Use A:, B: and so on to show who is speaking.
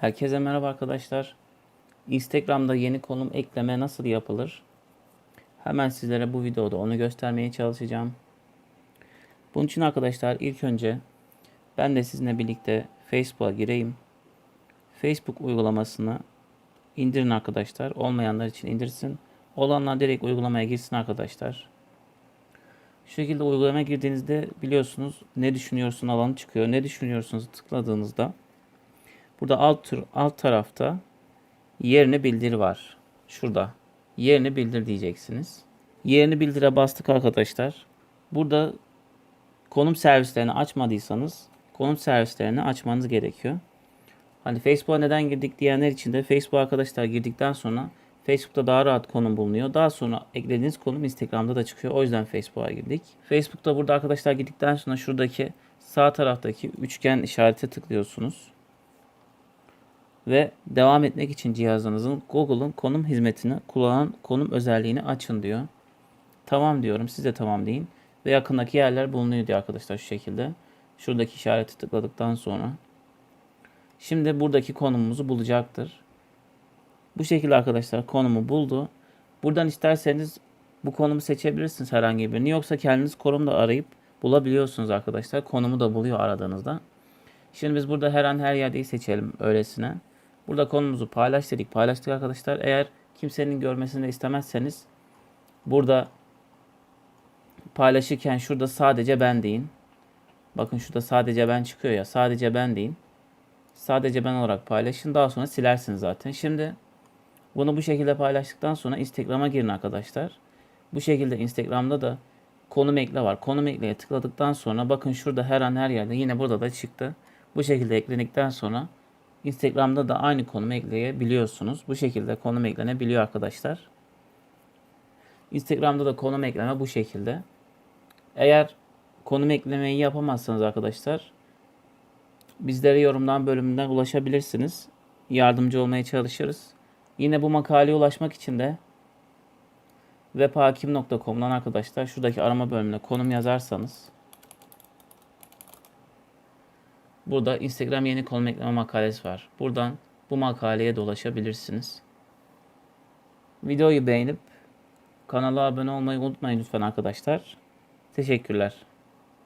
A: Herkese merhaba arkadaşlar. Instagram'da yeni konum ekleme nasıl yapılır? Hemen sizlere bu videoda onu göstermeye çalışacağım. Bunun için arkadaşlar ilk önce ben de sizinle birlikte Facebook'a gireyim. Facebook uygulamasını indirin arkadaşlar. Olmayanlar için indirsin. Olanlar direkt uygulamaya girsin arkadaşlar. Şu şekilde uygulamaya girdiğinizde biliyorsunuz ne düşünüyorsun alanı çıkıyor. Ne düşünüyorsunuz tıkladığınızda Burada alt alt tarafta yerini bildir var. Şurada. Yerini bildir diyeceksiniz. Yerini bildire bastık arkadaşlar. Burada konum servislerini açmadıysanız konum servislerini açmanız gerekiyor. Hani Facebook'a neden girdik diyenler için de Facebook arkadaşlar girdikten sonra Facebook'ta daha rahat konum bulunuyor. Daha sonra eklediğiniz konum Instagram'da da çıkıyor. O yüzden Facebook'a girdik. Facebook'ta burada arkadaşlar girdikten sonra şuradaki sağ taraftaki üçgen işarete tıklıyorsunuz ve devam etmek için cihazınızın Google'ın konum hizmetini kullanan konum özelliğini açın diyor. Tamam diyorum. Siz de tamam deyin. Ve yakındaki yerler bulunuyor diyor arkadaşlar şu şekilde. Şuradaki işareti tıkladıktan sonra. Şimdi buradaki konumumuzu bulacaktır. Bu şekilde arkadaşlar konumu buldu. Buradan isterseniz bu konumu seçebilirsiniz herhangi birini. Yoksa kendiniz konumda arayıp bulabiliyorsunuz arkadaşlar. Konumu da buluyor aradığınızda. Şimdi biz burada her an her yerdeyi seçelim öylesine. Burada konumuzu paylaş dedik. Paylaştık arkadaşlar. Eğer kimsenin görmesini istemezseniz burada paylaşırken şurada sadece ben deyin. Bakın şurada sadece ben çıkıyor ya. Sadece ben deyin. Sadece ben olarak paylaşın. Daha sonra silersiniz zaten. Şimdi bunu bu şekilde paylaştıktan sonra Instagram'a girin arkadaşlar. Bu şekilde Instagram'da da konum ekle var. Konum ekleye tıkladıktan sonra bakın şurada her an her yerde yine burada da çıktı. Bu şekilde eklendikten sonra Instagram'da da aynı konumu ekleyebiliyorsunuz. Bu şekilde konum eklenebiliyor arkadaşlar. Instagram'da da konum ekleme bu şekilde. Eğer konum eklemeyi yapamazsanız arkadaşlar bizlere yorumdan bölümünden ulaşabilirsiniz. Yardımcı olmaya çalışırız. Yine bu makaleye ulaşmak için de webhakim.com'dan arkadaşlar şuradaki arama bölümüne konum yazarsanız Burada Instagram yeni konum ekleme makalesi var. Buradan bu makaleye dolaşabilirsiniz. Videoyu beğenip kanala abone olmayı unutmayın lütfen arkadaşlar. Teşekkürler.